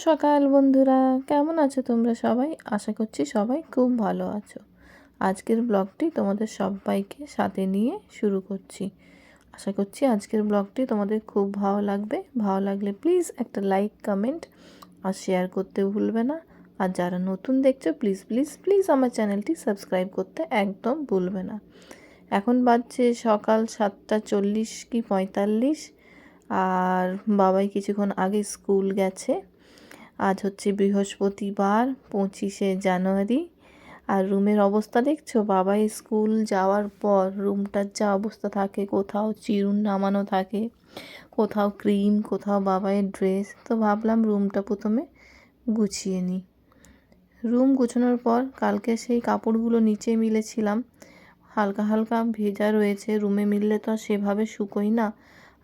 সকাল, বন্ধুরা। কেমন আছো তোমরা সবাই? আশা করছি সবাই খুব ভালো আছো। আজকের ব্লগটি তোমাদের সবাইকে সাথে নিয়ে শুরু করছি। আশা করছি আজকের ব্লগটি তোমাদের খুব ভালো লাগবে। ভালো লাগলে প্লিজ একটা লাইক, কমেন্ট আর শেয়ার করতে ভুলবে না। আর যারা নতুন দেখছ, প্লিজ প্লিজ প্লিজ আমার চ্যানেলটি সাবস্ক্রাইব করতে একদম ভুলবে না। এখন বাজছে সকাল সাতটা চল্লিশ কি পঁয়তাল্লিশ। আর বাবাই কিছুক্ষণ আগে স্কুল গেছে। আজ হচ্ছে বৃহস্পতিবার, পঁচিশে জানুয়ারি। আর রুমের অবস্থা দেখছ? বাবাই স্কুল যাওয়ার পর রুমটার যা অবস্থা থাকে, কোথাও চিরুন নামানো থাকে, কোথাও ক্রিম, কোথাও বাবাইয়ের ড্রেস, তো ভাবলাম রুমটা প্রথমে গুছিয়ে নিই রুম গুছানোর পর কালকে সেই কাপড়গুলো নিচে মিলেছিলাম। হালকা হালকা ভেজা রয়েছে, রুমে মিললে তো আর সেভাবে শুকোই না।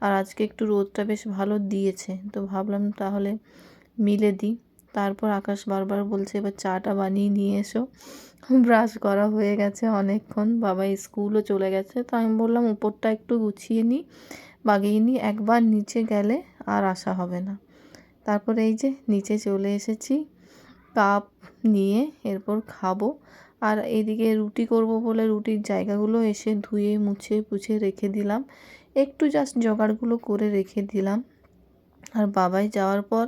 আর আজকে একটু রোদটা বেশ ভালো দিয়েছে, তো ভাবলাম তাহলে মিলে দিই। তারপর আকাশ বারবার বলছে, এবার চাটা বানিয়ে নিয়ে এসো। ব্রাশ করা হয়ে গেছে অনেকক্ষণ। বাবা স্কুলও চলে গেছে। তো আমি বললাম, উপরটা একটু গুছিয়ে নিই, বাগিয়ে নিই। একবার নিচে গেলে আর আসা হবে না। তারপরে এই যে নিচে চলে এসেছি, কাপ নিয়ে এরপর খাব। আর এদিকে রুটি করব বলে রুটির জায়গাগুলো এসে ধুয়ে, মুছে, পুছে রেখে দিলাম। একটু জাস্ট জোগাড়গুলো করে রেখে দিলাম। আর বাবাই যাওয়ার পর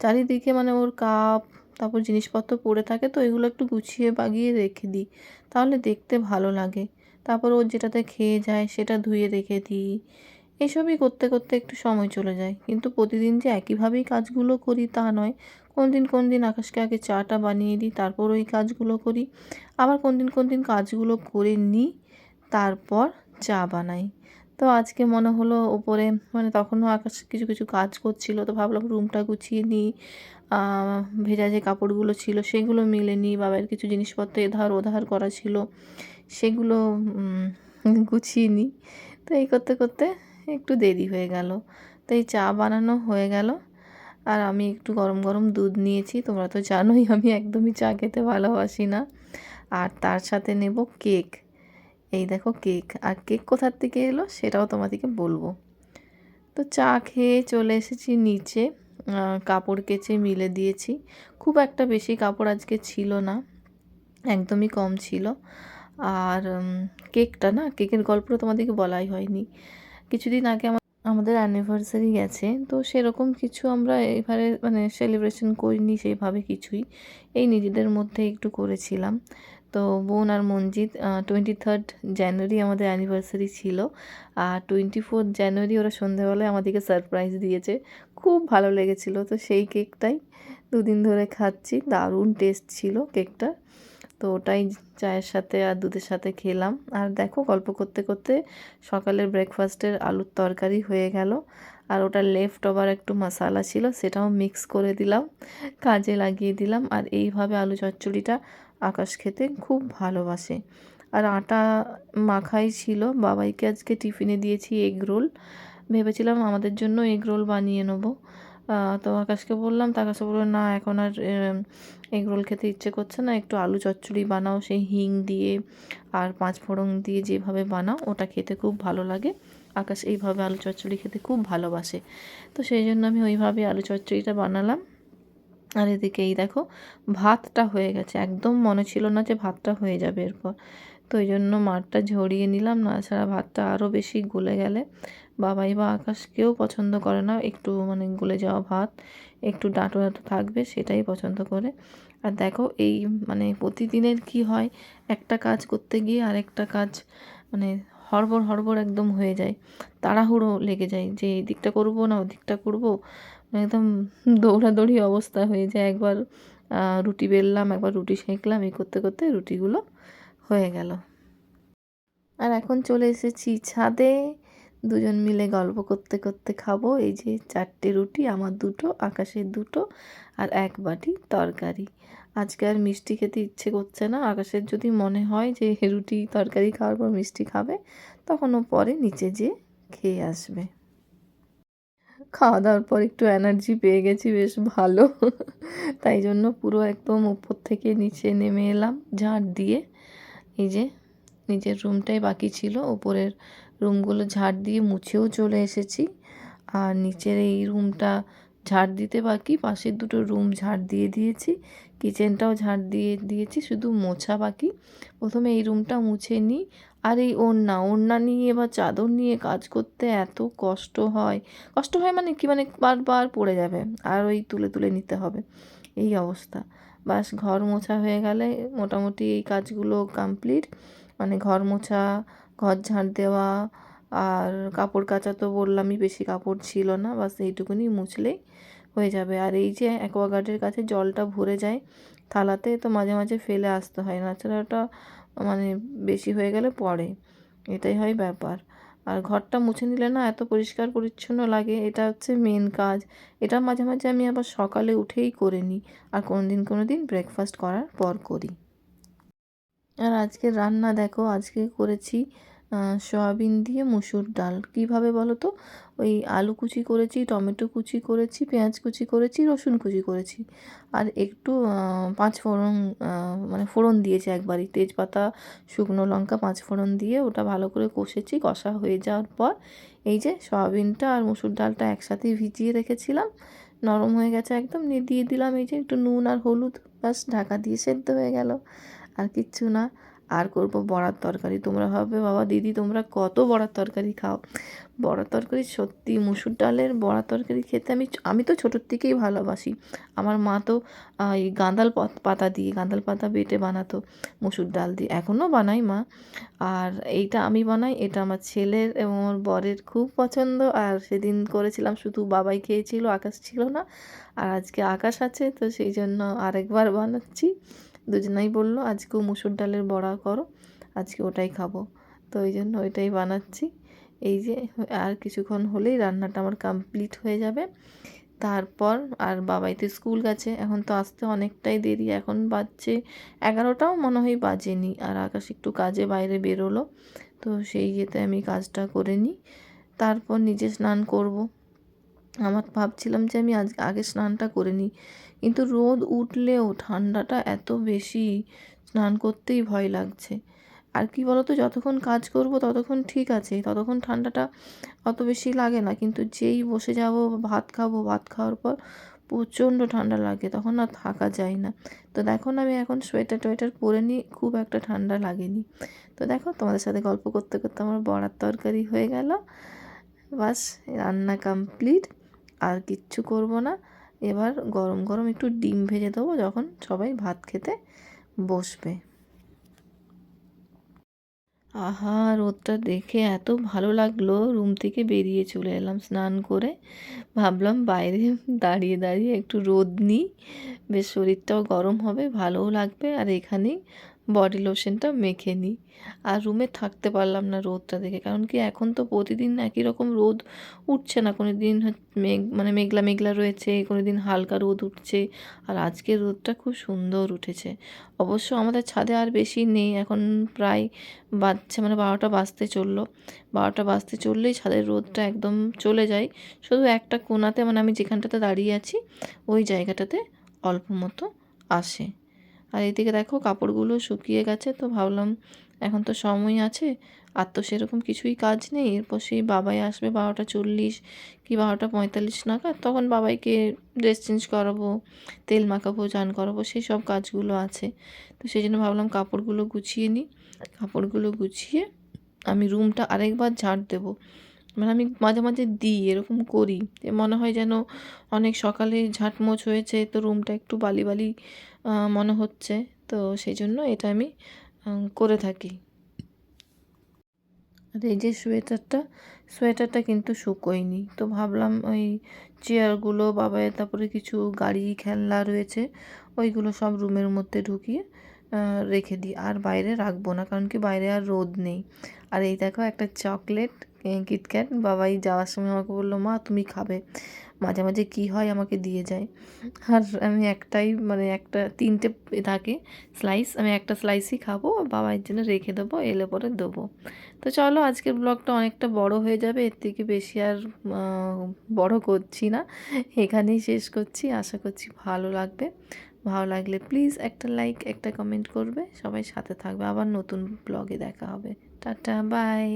চারিদিকে মানে ওর কাপ, তারপর জিনিসপত্র পড়ে থাকে তো এগুলো একটু গুছিয়ে বাগিয়ে রেখে দিই। তাহলে দেখতে ভালো লাগে। তারপর ওর যেটাতে খেয়ে যায় সেটা ধুয়ে রেখে দিই। এসবই করতে করতে একটু সময় চলে যায়। কিন্তু প্রতিদিন যে একইভাবেই কাজগুলো করি তা নয়। কোন দিন কোন দিন আকাশকে আগে চাটা বানিয়ে দিই, তারপর ওই কাজগুলো করি। আবার কোন দিন কোন দিন কাজগুলো করে নিই, তারপর চা বানাই। তো আজকে মনে হলো ওপরে মানে তখনও আকাশ কিছু কিছু কাজ করছিল, তো ভাবলাম রুমটা গুছিয়ে নিই। ভেজা যে কাপড়গুলো ছিল সেগুলো মিলে নিই, বাবার কিছু জিনিসপত্র এধার ওধার করা ছিল, সেগুলো গুছিয়ে নিই। তো এই করতে করতে একটু দেরি হয়ে গেল। তো এই চা বানানো হয়ে গেল। আর আমি একটু গরম গরম দুধ নিয়েছি, তোমরা তো জানোই আমি একদমই চা খেতে ভালোবাসি না। আর তার সাথে নেব কেক। এই দেখো কেক, আর কেক কোথার থেকে এলো সেটাও তোমাদেরকে বলব। তো চা খেয়ে চলে এসেছি নিচে কাপড় কেচে মিলে দিয়েছি। খুব একটা বেশি কাপড় আজকে ছিল না, একদমই কম ছিল। আর কেকটা না, কেকের গল্পটা তোমাদেরকে বলাই হয়নি। কিছুদিন আগে আমার আমাদের অ্যানিভার্সারি গেছে, তো সেরকম কিছু আমরা এবারে মানে সেলিব্রেশন করিনি সেইভাবে কিছুই। এই নিজেদের মধ্যে একটু করেছিলাম। তো বোন আর মঞ্জিত টোয়েন্টি থার্ড জানুয়ারি আমাদের অ্যানিভার্সারি ছিল। আর টোয়েন্টি ফোর্থ জানুয়ারি ওরা সন্ধ্যাবেলায় আমাদেরকে সারপ্রাইজ দিয়েছে। খুব ভালো লেগেছিল। তো সেই কেকটাই দুদিন ধরে খাচ্ছি। দারুণ টেস্ট ছিল কেকটা। তো ওটাই চায়ের সাথে আর দুধের সাথে খেলাম। আর দেখো, গল্প করতে করতে সকালের ব্রেকফাস্টের আলুর তরকারি হয়ে গেল। আর ওটা লেফট ওভার একটু মশালা ছিল, সেটাও মিক্স করে দিলাম। কাজে লাগিয়ে দিলাম। আর এইভাবে আলু চচ্চড়িটা আকাশ খেতে খুব ভালোবাসে। আর আটা মাখাই ছিল। বাবাইকে আজকে টিফিনে দিয়েছি এগ রোল। ভেবেছিলাম আমাদের জন্য এগ রোল বানিয়ে নেব। তো আকাশকে বললাম, তো আকাশে বলল, না, এখন আর এগ রোল খেতে ইচ্ছে করছে না। একটু আলু চচ্চড়ি বানাও, সেই হিং দিয়ে আর পাঁচ ফোড়ন দিয়ে যেভাবে বানাও, ওটা খেতে খুব ভালো লাগে। আকাশ এইভাবে আলু চচ্চড়ি খেতে খুব ভালোবাসে। তো সেই জন্য আমি ওইভাবে আলু চচ্চড়িটা বানালাম। আর এদিকে এই দেখো, ভাতটা হয়ে গেছে। একদম মনে ছিল না যে ভাতটা হয়ে যাবে এরপর। তো ওই জন্য মাঠটা ঝরিয়ে নিলাম, না ছাড়া ভাতটা আরও বেশি গলে গেলে। বাবাই বা আকাশ কেউ পছন্দ করে না, একটু মানে গলে যাওয়া ভাত, একটু ডাঁটো ডাঁটো থাকবে, সেটাই পছন্দ করে। আর দেখো এই মানে প্রতিদিনের কি হয়, একটা কাজ করতে গিয়ে আরেকটা কাজ মানে হড়বড় হড়বড় একদম হয়ে যায়। তাড়াহুড়ো লেগে যায় যে এই দিকটা করব না ওদিকটা করব। একদম দৌড়াদৌড়ি অবস্থা হয়ে যায়। একবার রুটি বেললাম, একবার রুটি সেঁকলাম, এই করতে করতে রুটিগুলো হয়ে গেল। আর এখন চলে এসেছি ছাদে। দুজন মিলে গল্প করতে করতে খাব। এই যে চারটে রুটি, আমার দুটো, আকাশের দুটো আর এক বাটি তরকারি। আজকে আর মিষ্টি খেতে ইচ্ছে করছে না। আকাশের যদি মনে হয় যে রুটি তরকারি খাওয়ার পর মিষ্টি খাবে তখন ও পরে নিচে যেয়ে খেয়ে আসবে। খাওয়া দাওয়ার পর একটু এনার্জি পেয়ে গেছি, বেশ ভালো। তাই জন্য পুরো একদম উপর থেকে নিচে নেমে এলাম ঝাঁট দিয়ে। এই যে, নিজের রুমটাই বাকি ছিল। ওপরের রুমগুলো ঝাড় দিয়ে মুছেও চলে এসেছি। আর নিচের এই রুমটা ঝাড় দিতে বাকি, পাশের দুটো রুম ঝাড় দিয়ে দিয়েছি। কিচেনটাও ঝাড় দিয়ে দিয়েছি, শুধু মোছা বাকি। প্রথমে এই রুমটা মুছে নিই। আর এই ওড়না ওড়না নিয়ে বা চাদর নিয়ে কাজ করতে এত কষ্ট হয়। কষ্ট হয় মানে কি? মানে বারবার পড়ে যাবে, আর ওই তুলে তুলে নিতে হবে। এই অবস্থা। বাস ঘর মোছা হয়ে গেলে মোটামুটি এই কাজগুলো কমপ্লিট মানে ঘর মোছা ঘর ঝাঁট দেওয়া আর কাপড় কাচা তো বললামই বেশি কাপড় ছিল না, বাস এইটুকুনি মুছলেই হয়ে যাবে। আর এই যে অ্যাকোয়াগার্ডের কাছে জলটা ভরে যায়, থালাতে তো মাঝে মাঝে ফেলে আসতে হয় নাছাড়া ওটা মানে বেশি হয়ে গেলে পড়ে, এটাই হয় ব্যাপার। আর ঘরটা মুছে নিলে না এত পরিষ্কার পরিচ্ছন্ন লাগে, এটা হচ্ছে মেন কাজ। এটা মাঝে মাঝে আমি আবার সকালে উঠেই করে নিই, আর কোনো দিন কোনো দিন ব্রেকফাস্ট করার পর করি। আর আজকে রান্না দেখো, আজকে করেছি সয়াবিন দিয়ে মুসুর ডাল। কীভাবে বলো তো? ওই আলু কুচি করেছি, টমেটো কুচি করেছি, পেঁয়াজ কুচি করেছি, রসুন কুচি করেছি। আর একটু পাঁচ ফোড়ন মানে ফোড়ন দিয়েছি একবারই। তেজপাতা, শুকনো লঙ্কা পাঁচ ফোড়ন দিয়ে ওটা ভালো করে কষেছি। কষা হয়ে যাওয়ার পর এই যে সয়াবিনটা আর মুসুর ডালটা একসাথেই ভিজিয়ে রেখেছিলাম। নরম হয়ে গেছে একদম। নিয়ে দিয়ে দিলাম এই যে একটু নুন আর হলুদ। ব্যাস, ঢাকা দিয়ে সেদ্ধ হয়ে গেল। আর কিচ্ছু না। আর করব বড়ার তরকারি। তোমরা ভাববে, বাবা, দিদি, তোমরা কত বড়ার তরকারি খাও? বড়ার তরকারি সত্যি, মুসুর ডালের বড়া তরকারি খেতে আমি আমি তো ছোটোর থেকেই ভালোবাসি। আমার মা তো এই গাঁদাল পাতা দিয়ে গাঁদাল পাতা বেটে বানাতো, মুসুর ডাল দিয়ে। এখনও বানাই মা। আর এইটা আমি বানাই, এটা আমার ছেলের এবং আমার বরের খুব পছন্দ। আর সেদিন করেছিলাম, শুধু বাবাই খেয়েছিল, আকাশ ছিল না। আর আজকে আকাশ আছে, তো সেই জন্য আরেকবার বানাচ্ছি। দুজনাই বলল আজকেও মুসুর ডালের বড়া করো, আজকে ওটাই খাব। তো ওই জন্য ওইটাই বানাচ্ছি। এই যে, আর কিছুক্ষণ হলেই রান্নাটা আমার কমপ্লিট হয়ে যাবে। তারপর আর বাবাই তো স্কুল গেছে, এখন তো আসতে অনেকটাই দেরি। এখন বাজছে এগারোটাও, মনে হয় বাজেনি। আর আকাশ একটু কাজে বাইরে বেরোলো, তো সেই ইয়েতে আমি কাজটা করে নিই। তারপর নিজে স্নান করব। আমার ভাবছিলাম যে আমি আজ, আগে স্নানটা করে নিই। কিন্তু রোদ উঠলেও ঠান্ডাটা এত বেশি স্নান করতেই ভয় লাগছে। আর কি বলতো, যতক্ষণ কাজ করব ততক্ষণ ঠিক আছে, ততক্ষণ ঠান্ডাটা অত বেশি লাগে না। কিন্তু যেই বসে যাব, ভাত খাব, ভাত খাওয়ার পর প্রচণ্ড ঠান্ডা লাগে, তখন আর থাকা যায় না। তো দেখো না, আমি এখন সোয়েটার টোয়েটার পরে নিই খুব একটা ঠান্ডা লাগেনি। তো দেখো, তোমাদের সাথে গল্প করতে করতে আমার বড়ার তরকারি হয়ে গেল। বাস, রান্না কমপ্লিট আর কিচ্ছু করব না। এবার গরম গরম একটু ডিম ভেজে দেবো যখন সবাই ভাত খেতে বসবে। আহা, রোদটা দেখে এত ভালো লাগল। রুম থেকে বেরিয়ে চলে এলাম স্নান করে। ভাবলাম বাইরে দাঁড়িয়ে দাঁড়িয়ে একটু রোদ নিই। বেশ শরীরটাও গরম হবে, ভালোও লাগবে। আর এখানেই বডি লোশনটা মেখে নিই। আর রুমে থাকতে পারলাম না রোদটা দেখে। কারণ কি এখন তো প্রতিদিন একই রকম রোদ উঠছে না। কোনো দিন মেঘ মানে মেঘলা মেঘলা রয়েছে কোনো দিন হালকা রোদ উঠছে। আর আজকের রোদটা খুব সুন্দর উঠেছে। অবশ্য আমাদের ছাদে আর বেশি নেই। এখন প্রায় বাজছে মানে বারোটা বাজতে চলল। বারোটা বাজতে চললেই ছাদের রোদটা একদম চলে যায়। শুধু একটা কোনাতে মানে আমি যেখানটাতে দাঁড়িয়ে আছি, ওই জায়গাটাতে অল্প মতো আসে। আর এদিকে দেখো কাপড়গুলো শুকিয়ে গেছে, তো ভাবলাম এখন তো সময় আছে, আর তো সেরকম কিছুই কাজ নেই। এরপর সেই বাবাই আসবে বারোটা চল্লিশ কি বারোটা পঁয়তাল্লিশ নাগাদ, তখন বাবাইকে ড্রেস চেঞ্জ করাবো, তেল মাখাবো, চান করাবো, সেই সব কাজগুলো আছে। তো সেই জন্য ভাবলাম কাপড়গুলো গুছিয়ে নিই। কাপড়গুলো গুছিয়ে আমি রুমটা আরেকবার ঝাড় দেবো। মানে আমি মাঝে মাঝে দিই, এরকম করি। মনে হয় যেন অনেক সকালে ঝাঁটমোছ হয়েছে, তো রুমটা একটু বালি বালি মনে হচ্ছে। তো সেই জন্য এটা আমি করে থাকি। আর এই যে সোয়েটারটা সোয়েটারটা কিন্তু শুকোয়নি। তো ভাবলাম ওই চেয়ারগুলো বাবা তারপরে কিছু গাড়ি, খেলনা রয়েছে, ওইগুলো সব রুমের মধ্যে ঢুকিয়ে রেখে দিই। আর বাইরে রাখব না, কারণ কি বাইরে আর রোদ নেই। আর এই দেখো একটা চকলেট কিটক্যাট বাবাই যাওয়ার সময় আমাকে বলল, মা, তুমি খাবে। মাঝে মাঝে কী হয় আমাকে দিয়ে যায়। আর আমি একটাই মানে একটা, তিনটে থাকে স্লাইস আমি একটা স্লাইসই খাব বাবার জন্য রেখে দেবো, এলে পরে দেবো। তো চলো, আজকের ব্লগটা অনেকটা বড় হয়ে যাবে। এর থেকে বেশি আর বড় করছি না। এখানেই শেষ করছি। আশা করছি ভালো লাগবে। ভালো লাগলে প্লিজ একটা লাইক একটা কমেন্ট করবে। সবাই সাথে থাকবে। আবার নতুন ব্লগে দেখা হবে। Tata bye